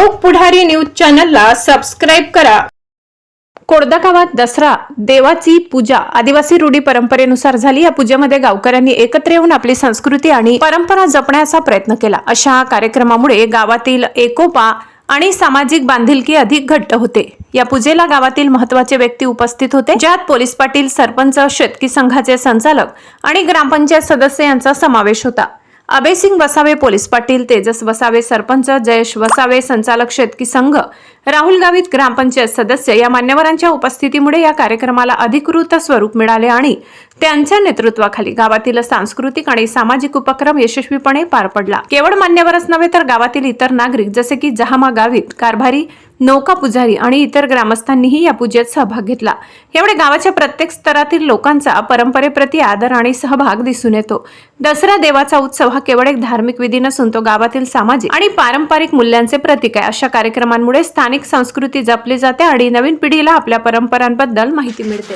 लोक पुढारी न्यूज चॅनलला सबस्क्राईब करा. कोडदा गावात दसरा देवाची पूजा आदिवासी रूढी परंपरेनुसार झाली. या पूजेमध्ये गावकऱ्यांनी एकत्र येऊन आपली संस्कृती आणि परंपरा जपण्याचा प्रयत्न केला. अशा कार्यक्रमामुळे गावातील एकोपा आणि सामाजिक बांधिलकी अधिक घट्ट होते. या पूजेला गावातील महत्त्वाचे व्यक्ती उपस्थित होते. ज्यात पोलीस पाटील सरपंच शेतकी संघाचे संचालक आणि ग्रामपंचायत सदस्य यांचा समावेश होता. अभयसिंग वसावे पोलीस पाटील तेजस वसावे सरपंच जयेश वसावे संचालक शेतकी संघ राहुल गावित ग्रामपंचायत सदस्य या मान्यवरांच्या उपस्थितीमुळे या कार्यक्रमाला अधिकृत स्वरूप मिळाले आणि त्यांच्या नेतृत्वाखाली गावातील सांस्कृतिक आणि सामाजिक उपक्रम यशस्वीपणे पार पडला. केवळ मान्यवरच नव्हे तर गावातील इतर नागरिक जसे की जहामा गावित कारभारी नौका पुजारी आणि इतर ग्रामस्थांनीही या पूजेत सहभाग घेतला. यामुळे गावाच्या प्रत्येक स्तरातील लोकांचा परंपरेप्रती आदर आणि सहभाग दिसून येतो. दसरा देवाचा उत्सव हा केवळ एक धार्मिक विधी नसून तो गावातील सामाजिक आणि पारंपरिक मूल्यांचे प्रतीक आहे. अशा कार्यक्रमांमुळे स्थानिक संस्कृती जपली जाते आणि नवीन पिढीला आपल्या परंपरांबद्दल माहिती मिळते.